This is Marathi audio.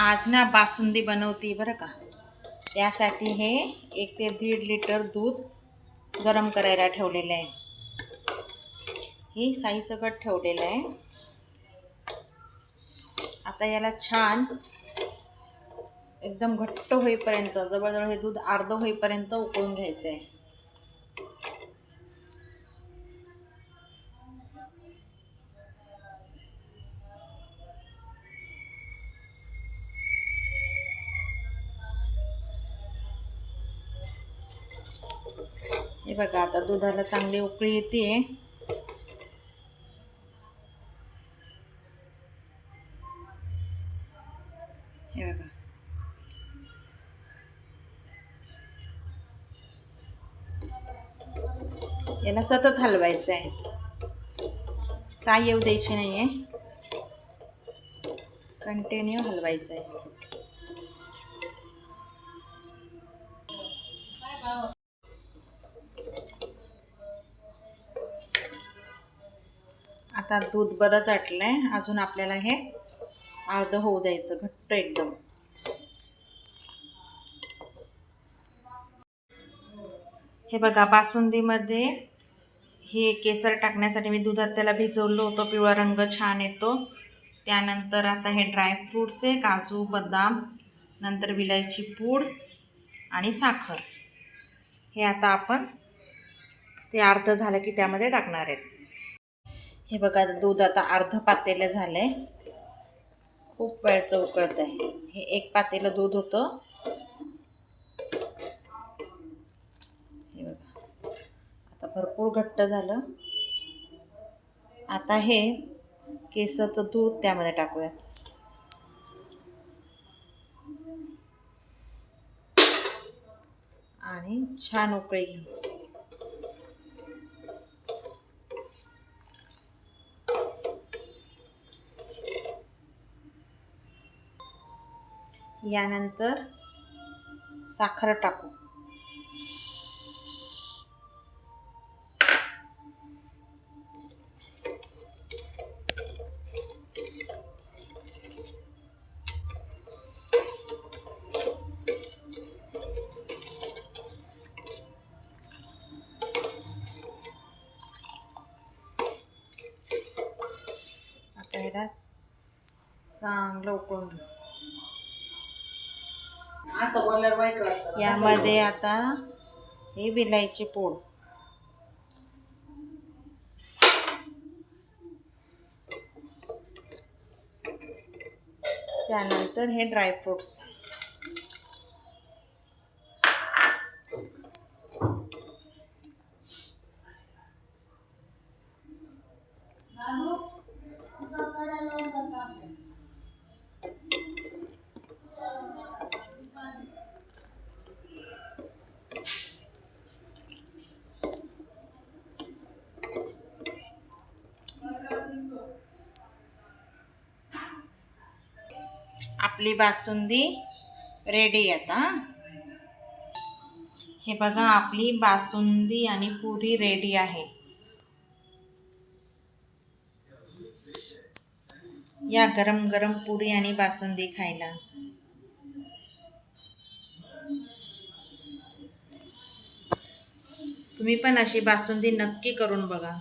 आज ना बासुंदी बनवते बरं का. त्यासाठी हे एक ते दीड लिटर दूध गरम करायला ठेवलेलं आहे. हे साईसकट ठेवलेलं आहे. आता याला छान एकदम घट्ट होईपर्यंत जवळजवळ हे दूध अर्ध होईपर्यंत उकळून घ्यायचं आहे बघा आता दुधाला चांगली उकळी येते. हे बघा. याला सतत हलवायचं आहे साय येऊ द्यायची नाही आहे कंटिन्यू हलवायचं आहे आता दूध बरंच आटलं आहे अजून आपल्याला हे अर्ध होऊ द्यायचं घट्ट एकदम. हे बघा बासुंदीमध्ये हे केसर टाकण्यासाठी मी दुधात त्याला भिजवलं होतं पिवळा रंग छान येतो. त्यानंतर आता हे ड्रायफ्रूट्स आहे काजू बदाम नंतर विलायची पूड आणि साखर. हे आता आपण ते अर्ध झालं की त्यामध्ये टाकणार आहेत. हे बघा दूध आता अर्ध पातेलं झालं आहे खूप वेळचं उकळत आहे हे एक पातेलं दूध होतं. हे बघा. आता भरपूर घट्ट झालं. आता हे केसाचं दूध त्यामध्ये टाकूया आणि छान उकळी घेऊ. यानंतर साखर टाकू. आता ह्याला चांगलं उकळून घेऊ. असं बोलल्यावर वाईट वाटतं. यामध्ये आता हे विलायची पूड त्यानंतर हे ड्रायफ्रुट्स. आपली बासुंदी रेडी आता. हे बघा आपली बासुंदी आणि पुरी रेडी आहे. या गरम गरम पुरी आणि बासुंदी खायला. तुम्ही पण अशी बासुंदी नक्की करून बघा.